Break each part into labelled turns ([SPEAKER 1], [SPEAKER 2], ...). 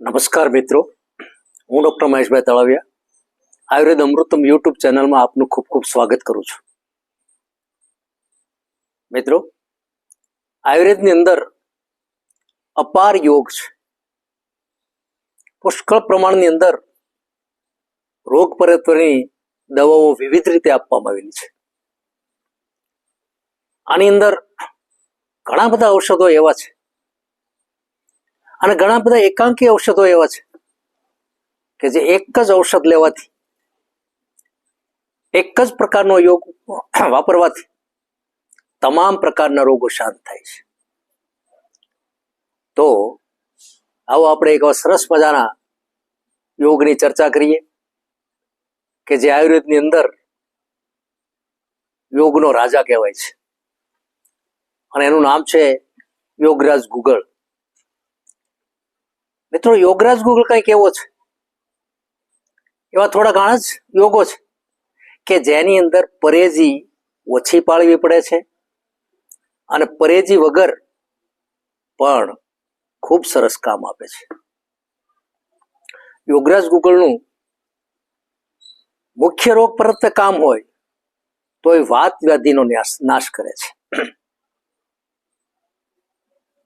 [SPEAKER 1] નમસ્કાર મિત્રો. હું ડૉક્ટર મહેશભાઈ તળાવિયા, આયુર્વેદ અમૃતમ યુટ્યુબ ચેનલમાં આપનું ખૂબ ખૂબ સ્વાગત કરું છું. મિત્રો, આયુર્વેદની અંદર અપાર યોગ છે. પુષ્કળ પ્રમાણની અંદર રોગ પરત્વની દવાઓ વિવિધ રીતે આપવામાં આવેલી છે. આની અંદર ઘણા બધા ઔષધો એવા છે. અને ઘણા બધા એકાંકી ઔષધો એવા છે કે જે એક જ ઔષધ લેવાથી, એક જ પ્રકારનો યોગ વાપરવાથી તમામ પ્રકારના રોગો શાંત થાય છે. તો આવો આપણે એક સરસ મજાના યોગની ચર્ચા કરીએ કે જે આયુર્વેદની અંદર યોગનો રાજા કહેવાય છે. અને એનું નામ છે યોગરાજ ગુગળ મિત્રો, યોગરાજ ગુગલ કંઈક એવો છે. એવા થોડા ઘણા જ યોગો છે કે જેની અંદર પરેજી ઓછી પાળવી પડે છે અને પરેજી વગર પણ ખૂબ સરસ કામ આપે છે. યોગરાજ ગુગલનું મુખ્ય રોગ પરત કામ હોય તો એ વાત વ્યાધિનો નાશ કરે છે.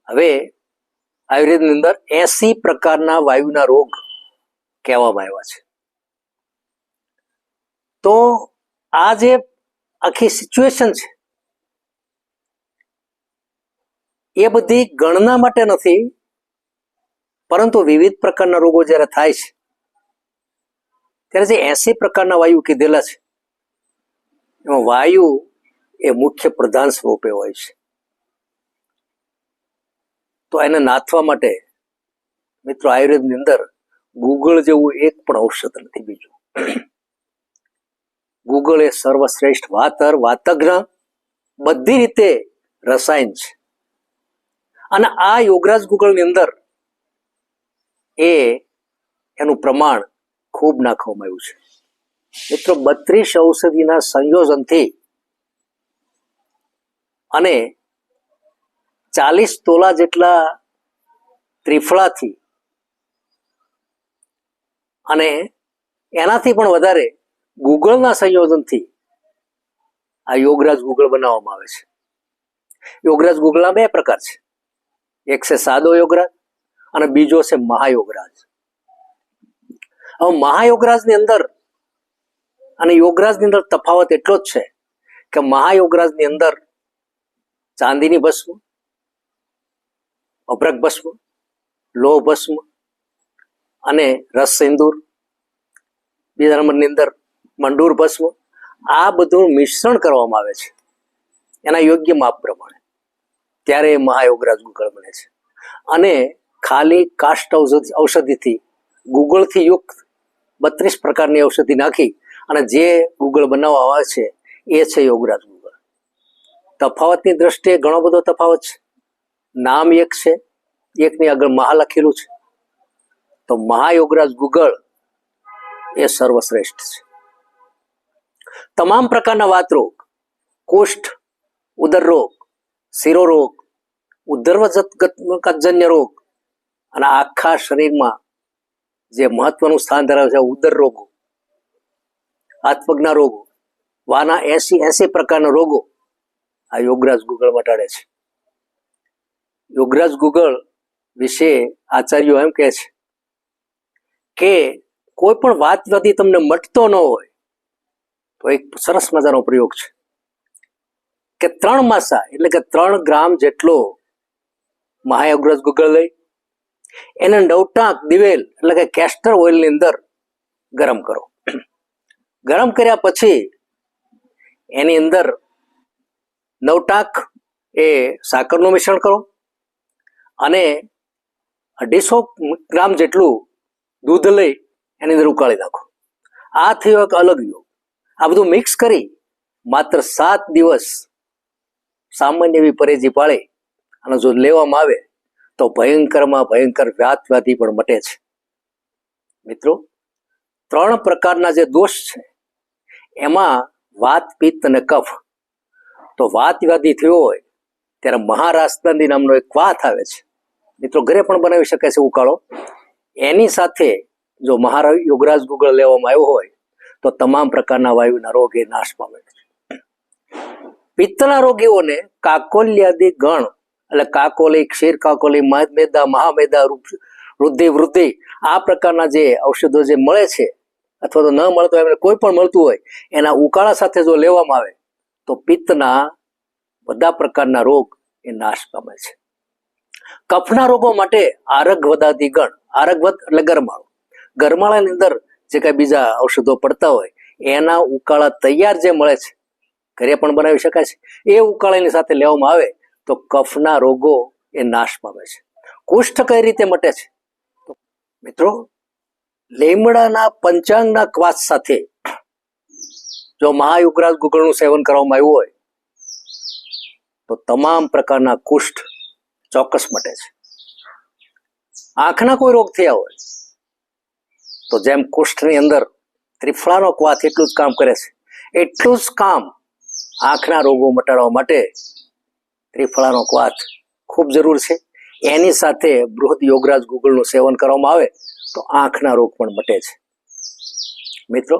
[SPEAKER 1] હવે આયુર્વેદની અંદર એસી પ્રકારના વાયુના રોગ કહેવામાં આવ્યા છે. તો આ જે આખી સિચ્યુએશન છે, એ બધી ગણના માટે નથી, પરંતુ વિવિધ પ્રકારના રોગો જ્યારે થાય છે, ત્યારે જે એસી પ્રકારના વાયુ કીધેલા છે, એમાં વાયુ એ મુખ્ય પ્રધાન સ્વરૂપે હોય છે. તો એને નાથવા માટે મિત્રો આયુર્વેદની અંદર ગૂગળ જેવું એક પણ ઔષધ નથી બીજું. ગૂગળ એ સર્વશ્રેષ્ઠ વાતર, વાતજ્ઞ, બધી રીતે રસાયણ છે. અને આ યોગરાજ ગૂગળની અંદર એ એનું પ્રમાણ ખૂબ નાખવામાં આવ્યું છે. મિત્રો, બત્રીસ ઔષધિના સંયોજનથી અને ચાલીસ તોલા જેટલા ત્રિફળાથી અને એનાથી પણ વધારે ગૂગળના સંયોજનથી આ યોગરાજ ગૂગળ બનાવવામાં આવે છે. યોગરાજ ગૂગળના બે પ્રકાર છે. એક છે સાદો યોગરાજ અને બીજો છે મહાયોગરાજ. હવે મહાયોગરાજની અંદર અને યોગરાજની અંદર તફાવત એટલો જ છે કે મહાયોગરાજની અંદર ચાંદીની ભસ્મ અભ્રક ભસ્મ, લોહ ભસ્મ અને રસ સિંદૂર. બીજા નંબરની અંદર મંડૂર ભસ્મ. આ બધું મિશ્રણ કરવામાં આવે છે. એના યોગ્ય માપ પ્રમાણે. ત્યારે એ મહાયોગરાજ ગુગળ બને છે. અને ખાલી કાષ્ટ ઔષધિ, ઔષધિથી, ગુગળથી યુક્ત બત્રીસ પ્રકારની ઔષધિ નાખી અને જે ગુગળ બનાવવા આવે છે, એ છે યોગરાજ ગુગળ તફાવતની દ્રષ્ટિએ ઘણો બધો તફાવત છે. નામ એક છે, એકની આગળ મહા લખેલું છે. તો મહાયોગરાજ ગુગળ એ સર્વશ્રેષ્ઠ છે. તમામ પ્રકારના વાત રોગ કોષ્ઠ ઉદર રોગ શિરોરોગ ઉદરવજન્ય રોગ અને આખા શરીરમાં જે મહત્વનું સ્થાન ધરાવે છે, ઉદર રોગો હાથપગના રોગો, વાના એસી એસી પ્રકારના રોગો આ યોગરાજ ગુગળ મટાડે છે. યોગરાજ ગુગળ વિશે આચાર્યો એમ કહે છે કે કોઈ પણ વાત નથી તમને મટતો ન હોય, તો એક સરસ મજાનો પ્રયોગ છે. કે ત્રણ માસા, એટલે કે ત્રણ ગ્રામ જેટલો મહાયોગરાજ ગુગળ લઈ, એને નવટાંક દિવેલ, એટલે કે કેસ્ટર ઓઇલની અંદર ગરમ કરો. ગરમ કર્યા પછી એની અંદર નવટાંક એ સાકરનું મિશ્રણ કરો અને અઢીસો ગ્રામ જેટલું દૂધ લઈ એની અંદર ઉકાળી નાખો. આ થયો એક અલગ યોગ. આ બધું મિક્સ કરી માત્ર સાત દિવસ સામાન્ય એવી પરેજી પાળે અને જો લેવામાં આવે તો ભયંકરમાં ભયંકર વ્યાત વ્યાધિ પણ મટે છે. મિત્રો, ત્રણ પ્રકારના જે દોષ છે, એમાં વાત, પિત્ત અને કફ. તો વાત વ્યાધિ થયો હોય ત્યારે મહારાષ્ટ્રની નામનો એક વાત આવે છે. મિત્રો ઘરે પણ બનાવી શકે છે ઉકાળો. એની સાથે જો મહારા યોગરાજ ગુગળ લેવામાં આવ્યો હોય, તો તમામ પ્રકારના વાયુના રોગ એ નાશ પામે છે. પિત્તના રોગીઓને કાકોલ્યાદિ ગણ એટલે કાકોલી ક્ષીર કાકોલી મેદા, મહામેદા વૃદ્ધિ વૃદ્ધિ આ પ્રકારના જે ઔષધો જે મળે છે અથવા તો ન મળતો એમને કોઈ પણ મળતું હોય, એના ઉકાળા સાથે જો લેવામાં આવે, તો પિત્તના બધા પ્રકારના રોગ એ નાશ પામે છે. કફના રોગો માટે આરગવદાદી ગણ. આરગવદ એટલે ગરમાળો. ગરમાળાની અંદર જે કઈ બીજા ઔષધો પડતા હોય, એના ઉકાળા તૈયાર જે મળે છે, ઘરે પણ બનાવી શકાય છે, એ ઉકાળાની સાથે લેવામાં આવે, તો કફના રોગો એ નાશ પામે છે. કુષ્ઠ કઈ રીતે મટે છે? મિત્રો, લીમડાના પંચાંગના ક્વાસ સાથે જો મહાયુગરાજ ગુગળનું સેવન કરવામાં આવ્યું હોય, તો તમામ પ્રકારના કુષ્ઠ ચોક્કસ મટે છે. આંખના કોઈ રોગ થયા હોય, તો જેમ કુષ્ઠની અંદર ત્રિફળાનો ક્વાથ એટલું જ કામ કરે છે. એટલું જ કામ આંખના રોગો મટાડવા માટે ત્રિફળાનો ક્વાથ ખૂબ જરૂર છે. એની સાથે બૃહદ યોગરાજ ગુગળનું સેવન કરવામાં આવે, તો આંખના રોગ પણ મટે છે. મિત્રો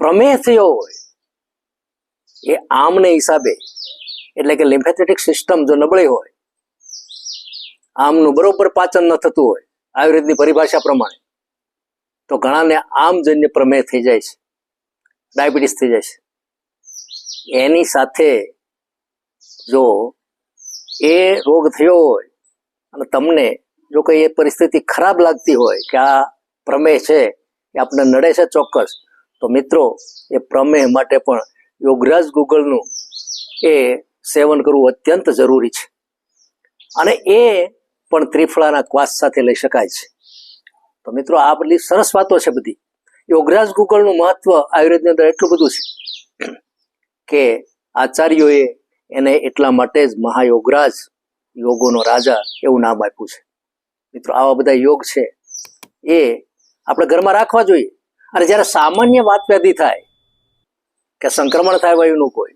[SPEAKER 1] પ્રમેહ થયો હોય, એ આમને હિસાબે, એટલે કે લિમ્ફેથેટિક સિસ્ટમ જો નબળી હોય આમનું બરોબર પાચન ન થતું હોય આયુર્વેદની પરિભાષા પ્રમાણે. તો ઘણાને આમજન્ય પ્રમેય થઈ જાય છે, ડાયાબિટીસ થઈ જાય છે. એની સાથે જો એ રોગ થયો હોય, અને તમને જો કંઈ એ પરિસ્થિતિ ખરાબ લાગતી હોય કે આ પ્રમેય છે, એ આપણે નડે છે ચોક્કસ, તો મિત્રો, એ પ્રમેહ માટે પણ યોગરાજ ગૂગલનું એ સેવન કરવું અત્યંત જરૂરી છે. અને એ પણ ત્રિફળાના ક્વાસ સાથે લઈ શકાય છે. તો મિત્રો, આ બધી સરસ વાતો છે બધી. યોગરાજ ગુગળનું મહત્વ આયુર્વેદની અંદર એટલું બધું છે કે આચાર્યોએ એને એટલા માટે જ મહાયોગરાજ યોગોનો રાજા એવું નામ આપ્યું છે. મિત્રો, આવા બધા યોગ છે એ આપણે ઘરમાં રાખવા જોઈએ. અને જ્યારે સામાન્ય વાત વ્યાધિ થાય કે સંક્રમણ થાય વાયુનું કોઈ,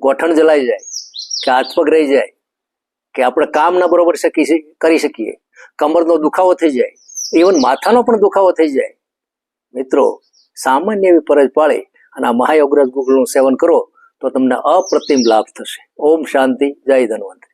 [SPEAKER 1] ગોઠણ જલાઈ જાય, કે હાથ પગ રહી જાય કે આપણે કામ ના બરોબર શકી કરી શકીએ. કમરનો દુખાવો થઈ જાય. ઇવન માથાનો પણ દુખાવો થઈ જાય. મિત્રો, સામાન્ય એવી ફરજ પાડે અને આ મહાયોગરાજ ગુગળનું સેવન કરો તો તમને અપ્રતિમ લાભ થશે. ઓમ શાંતિ, જય ધન્વંત